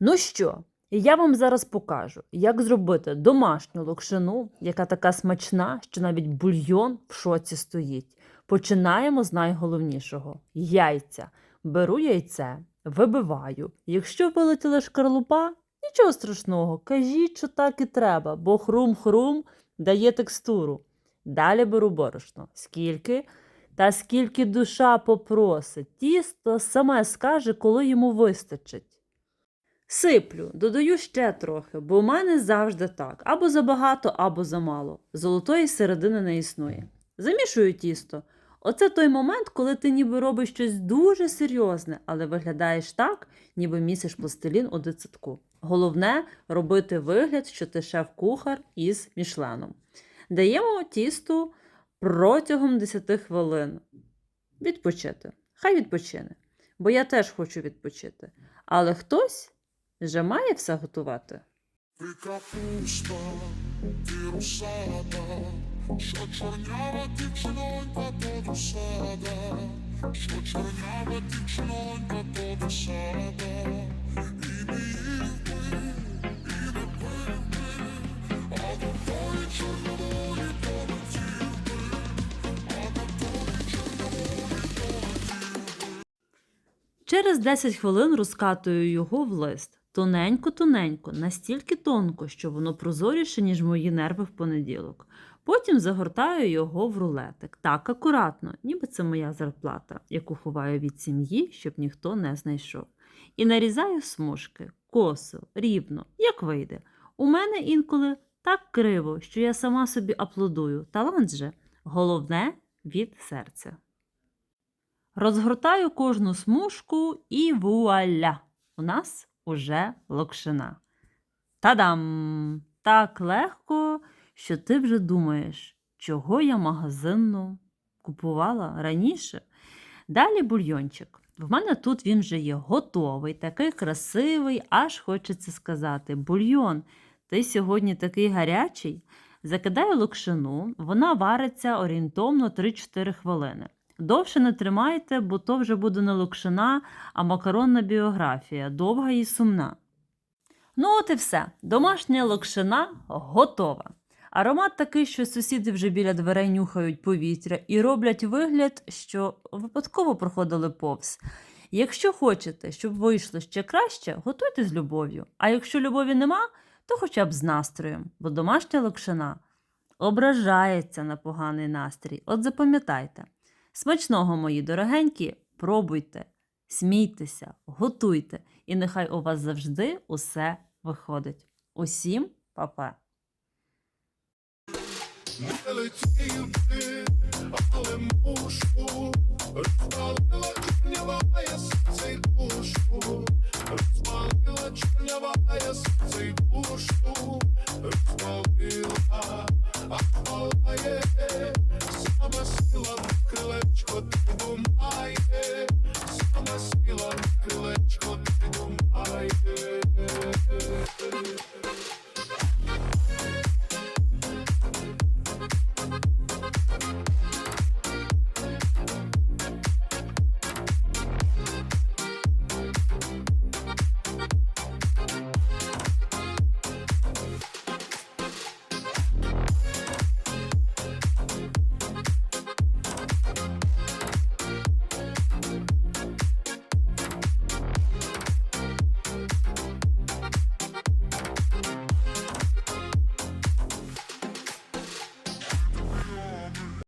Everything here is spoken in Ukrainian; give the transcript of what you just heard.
Ну що, я вам зараз покажу, як зробити домашню локшину, яка така смачна, що навіть бульйон в шоці стоїть. Починаємо з найголовнішого яйця. Беру яйце, вибиваю. Якщо вилетіла шкарлупа, нічого страшного, кажіть, що так і треба, бо хрум-хрум дає текстуру. Далі беру борошно. Скільки? Та скільки душа попросить, тісто саме скаже, коли йому вистачить. Сиплю, додаю ще трохи, бо у мене завжди так: або забагато, або замало. Золотої середини не існує. Замішую тісто. Оце той момент, коли ти ніби робиш щось дуже серйозне, але виглядаєш так, ніби місиш пластилін у дитсадку. Головне робити вигляд, що ти шеф-кухар із мішленом. Даємо тісту протягом 10 хвилин. Відпочити. Хай відпочине. Бо я теж хочу відпочити. Але хтось вже має все готувати. Ти капуста, ти русада, що чорнява дівчинонька, то до сада, що чорнява дівчинонька, то до сада, і не їв би, і не пив би, а до тої чорнової полетів би, а до тої чорнової полетів би. Через 10 хвилин розкатую його в лист. Тоненько-тоненько, настільки тонко, що воно прозоріше, ніж мої нерви в понеділок. Потім загортаю його в рулетик. Так акуратно, ніби це моя зарплата, яку ховаю від сім'ї, щоб ніхто не знайшов. І нарізаю смужки, косо, рівно, як вийде. У мене інколи так криво, що я сама собі аплодую. Талант же головне від серця. Розгортаю кожну смужку і вуаля! У нас уже локшина. Та-дам! Так легко, що ти вже думаєш, чого я магазинну купувала раніше. Далі бульйончик. В мене тут він вже є готовий, такий красивий, аж хочеться сказати: бульйон, ти сьогодні такий гарячий. Закидаю локшину, вона вариться орієнтовно 3-4 хвилини. Довше не тримайте, бо то вже буде не локшина, а макаронна біографія, довга і сумна. Ну, от і все. Домашня локшина готова. Аромат такий, що сусіди вже біля дверей нюхають повітря і роблять вигляд, що випадково проходили повз. Якщо хочете, щоб вийшло ще краще, готуйте з любов'ю. А якщо любові нема, то хоча б з настроєм, бо домашня локшина ображається на поганий настрій. От запам'ятайте. Смачного, мої дорогенькі, пробуйте, смійтеся, готуйте, і нехай у вас завжди усе виходить. Усім па-па! Розпалила чорнява серце й